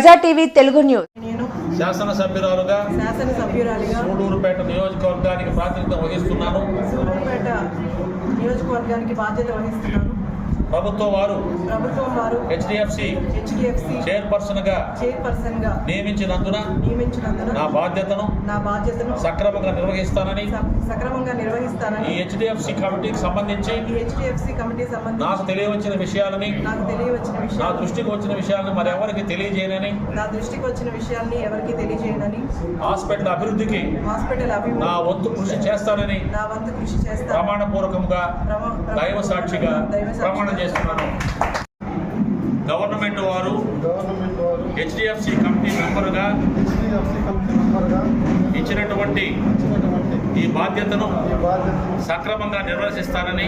ప్రజా TV Telugu news. నేను శాసనసభ్యురాలుగా శాసనసభ్యురాలిగా సూడూరుపేట నియోజకవర్గానికి ప్రాతినిధ్యం వహిస్తున్నాను. నియోజకవర్గానికి బాధ్యత వహిస్తున్నాను. ప్రభుత్వం వారు ప్రభుత్వం వారు హెచ్డిఎఫ్సి హెచ్డిఎఫ్సి చైర్పర్సన్గా చైర్పర్సన్గా నియమించినందున నియమించినందున నా బాధ్యతను నా బాధ్యతను సక్రమంగా నిర్వహిస్తానని సక్రమంగా ఈ నిర్వహిస్తానని హెచ్డిఎఫ్సి కమిటీకి సంబంధించి ఈ హెచ్డిఎఫ్సి కమిటీ నాకు సంబంధించి తెలియవచ్చిన విషయాలని నాకు తెలియవచ్చిన నా విషయాలు దృష్టికి వచ్చిన విషయాలను మరెవరికి తెలియజేయనని నా దృష్టికి వచ్చిన విషయాల్ని ఎవరికి తెలియజేయనని హాస్పిటల్ అభివృద్ధికి హాస్పిటల్ నా అభివృద్ధి వంతు కృషి చేస్తానని నా వంతు కృషి చేస్తాను ప్రమాణపూర్వకంగా దైవ సాక్షిగా ప్రమాణం చేస్తున్నాను గవర్నమెంట్ వారు గవర్నమెంట్ వారు హెచ్డిఎఫ్సి కమిటీ మెంబర్గా హెచ్డిఎఫ్సి కంపెనీ మెంబర్గా ఇచ్చినటువంటి ఈ బాధ్యతను సక్రమంగా నిర్వహిస్తానని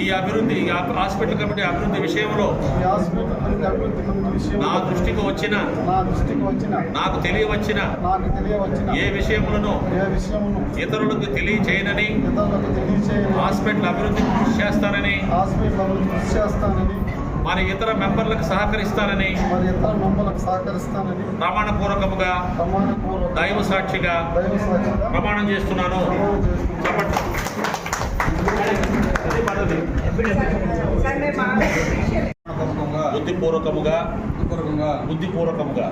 ఈ అభివృద్ధి హాస్పిటల్ కమిటీ అభివృద్ధి విషయంలో అభివృద్ధి నా దృష్టికి వచ్చిన నా దృష్టికి వచ్చిన నాకు తెలియవచ్చిన ఏ విషయములను ఇతరులకు తెలియచేయనని హాస్పిటల్ అభివృద్ధికి కృషి చేస్తానని హాస్పిటల్ కృషి చేస్తానని మరి ఇతర మెంబర్లకు సహకరిస్తానని మరి ఇతర మెంబర్లకు సహకరిస్తానని ప్రమాణపూర్వకముగా ప్రమాణపూర్వక దైవ సాక్షిగా దైవ సాక్షిగా ప్రమాణం చేస్తున్నాను. చెప్పండి బుద్ధిపూర్వకముగా బుద్ధిపూర్వకముగా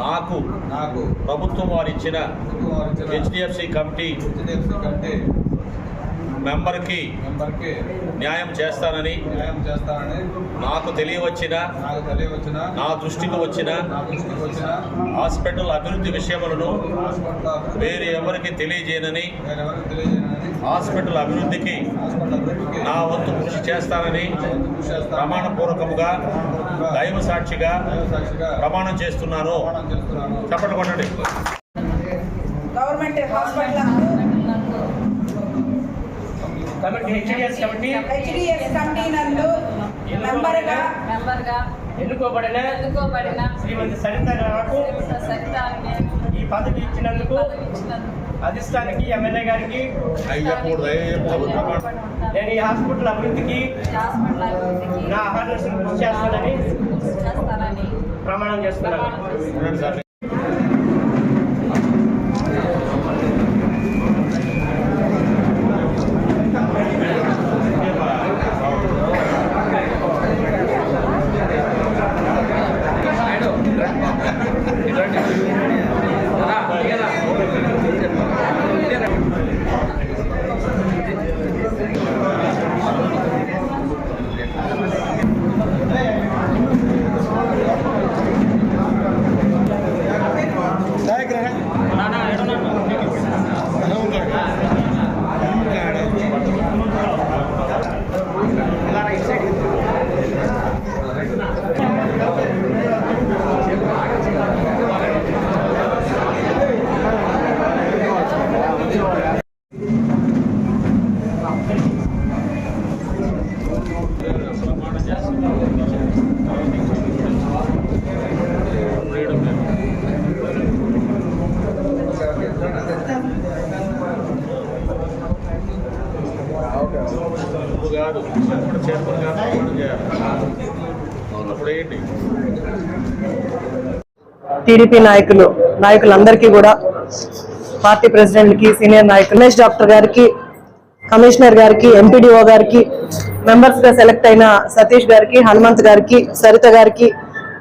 నాకు నాకు ప్రభుత్వం వారు ఇచ్చిన వారించిన హెచ్డిఎఫ్సి కమిటీ మెంబర్కి మెంబర్కి న్యాయం చేస్తానని న్యాయం చేస్తానని నాకు తెలియవచ్చిన నాకు తెలియవచ్చిన నా దృష్టికి వచ్చిన నా దృష్టికి వచ్చిన హాస్పిటల్ అభివృద్ధి విషయములను వేరే ఎవరికి తెలియజేయనని హాస్పిటల్ అభివృద్ధికి నా వంతు కృషి చేస్తానని ప్రమాణపూర్వకముగా దైవ సాక్షిగా ప్రమాణం చేస్తున్నాను. చెప్పండి కొట్టండి. Government hospital committee HDS committee HDS committee నందు మెంబర్గా మెంబర్గా ఎన్నుకోబడిన ఎన్నుకోబడిన శ్రీమతి సరిత నాకు సరితాన్ని ఈ పదవి ఇచ్చినందుకు అధిష్టానికి ఎమ్మెల్యే గారికి నేను ఈ హాస్పిటల్ అభివృద్ధికి హాస్పిటల్ అభివృద్ధికి నా అహర్నిశలు కృషి చేస్తానని ప్రమాణం చేస్తున్నాను. ప్రమాణం కాదు చైర్మన్ గారు చేయాలి. అప్పుడు ఏంటి? టీడీపీ నాయకులు నాయకులందరికీ కూడా పార్టీ ప్రెసిడెంట్కి సీనియర్ నాయకులు రమేష్ డాక్టర్ గారికి కమిషనర్ గారికి ఎంపీడీఓ గారికి మెంబర్స్గా సెలెక్ట్ అయిన సతీష్ గారికి హనుమంత్ గారికి సరిత గారికి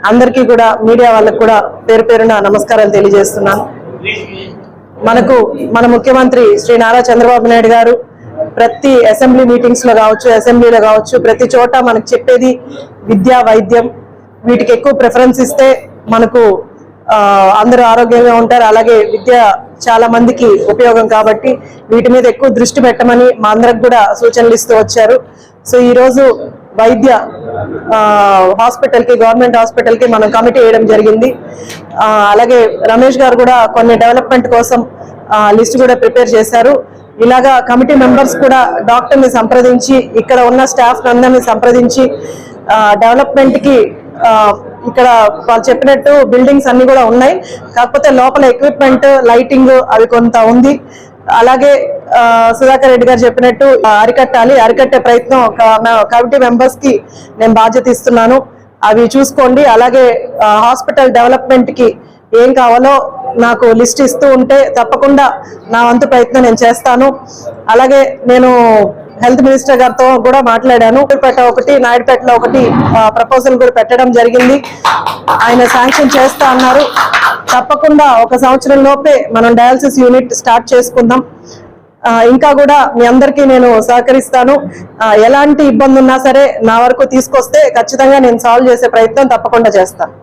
అందరికీ కూడా మీడియా వాళ్ళకు కూడా పేరు పేరున నమస్కారాలు తెలియజేస్తున్నాను. మనకు మన ముఖ్యమంత్రి శ్రీ నారా చంద్రబాబు నాయుడు గారు ప్రతి అసెంబ్లీ మీటింగ్స్లో కావచ్చు అసెంబ్లీలో కావచ్చు ప్రతి చోట మనకు చెప్పేది విద్య వైద్యం. వీటికి ఎక్కువ ప్రిఫరెన్స్ ఇస్తే మనకు అందరూ ఆరోగ్యంగా ఉంటారు. అలాగే విద్య చాలా మందికి ఉపయోగం కాబట్టి వీటి మీద ఎక్కువ దృష్టి పెట్టమని మా అందరికి కూడా సూచనలు ఇస్తూ వచ్చారు. సో ఈరోజు వైద్య హాస్పిటల్కి గవర్నమెంట్ హాస్పిటల్కి మనం కమిటీ వేయడం జరిగింది. అలాగే రమేష్ గారు కూడా కొన్ని డెవలప్మెంట్ కోసం లిస్ట్ కూడా ప్రిపేర్ చేశారు. ఇలాగా కమిటీ మెంబర్స్ కూడా డాక్టర్ని సంప్రదించి ఇక్కడ ఉన్న స్టాఫ్ అందరినీ సంప్రదించి డెవలప్మెంట్కి ఇక్కడ వాళ్ళు చెప్పినట్టు బిల్డింగ్స్ అన్ని కూడా ఉన్నాయి. కాకపోతే లోపల ఎక్విప్మెంట్ లైటింగ్ అవి కొంత ఉంది. అలాగే సుధాకర్ రెడ్డి గారు చెప్పినట్టు అరికట్టాలి అరికట్టే ప్రయత్నం కమిటీ మెంబర్స్కి నేను బాధ్యత ఇస్తున్నాను. అవి చూసుకోండి. అలాగే హాస్పిటల్ డెవలప్మెంట్కి ఏం కావాలో నాకు లిస్ట్ ఇస్తూ ఉంటే తప్పకుండా నా వంతు ప్రయత్నం నేను చేస్తాను. అలాగే నేను హెల్త్ మినిస్టర్ గారితో కూడా మాట్లాడాను. పేట ఒకటి నాయుడుపేటలో ఒకటి ప్రపోజల్ కూడా పెట్టడం జరిగింది. ఆయన శాంక్షన్ చేస్తా అన్నారు. తప్పకుండా ఒక సంవత్సరం లోపే మనం డయాలసిస్ యూనిట్ స్టార్ట్ చేసుకుందాం. ఇంకా కూడా మీ అందరికీ నేను సహకరిస్తాను. ఎలాంటి ఇబ్బంది ఉన్నా సరే నా వరకు తీసుకొస్తే ఖచ్చితంగా నేను సాల్వ్ చేసే ప్రయత్నం తప్పకుండా చేస్తాను.